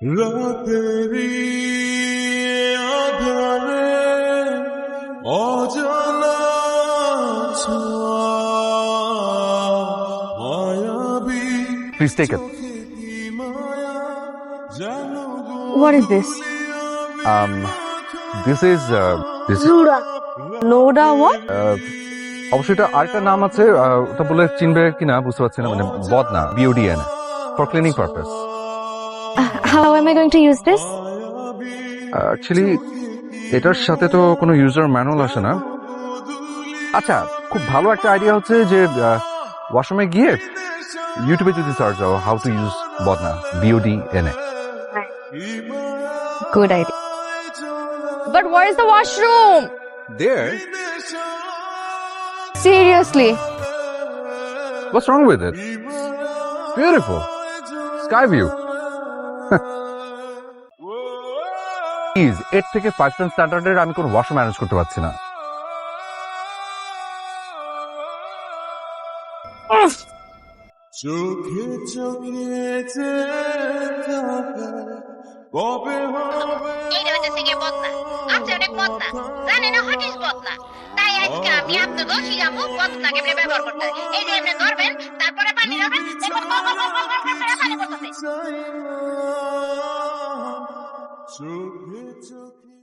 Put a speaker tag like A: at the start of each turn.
A: রাতেরি আধারে অজানা মায়াবী
B: please take it
C: What is this?
B: um this is this
C: Zura. Noda what?
B: অবশ্যই এটা আরেকটা নাম আছে uh, ওটা বলে চিনবে কিনা বুঝতে পারছি না মানে বদনা BODN for cleaning purpose
C: How am I going to use this?
B: Actually এটার সাথে তো কোনো ইউজার ম্যানুয়াল আসে না আচ্ছা খুব ভালো একটা আইডিয়া হচ্ছে যে ওয়াশরুমে গিয়ে ইউটিউবে যদি সার্চ দাও how to use bodna BOD N
C: Good idea. But where is the washroom?
B: There
C: Seriously.
B: What's wrong with it beautiful sky view please এর থেকে ফাইভ স্টার স্ট্যান্ডার্ডের আমি কোনো ওয়াশরুম ম্যানেজ করতে পারছি না।
A: চোখে চোখে কবে হবে
D: এইটা হচ্ছে গিয়ে বদনা। আছে অনেক বদনা। জানে না হোয়াট বদনা। তাই আজকে আমি আপনাকে শিখাবো বদনা কেমনে ব্যবহার করতে। এই যে এমনি ধরবেন তারপরে পানি
A: চোখে চোখে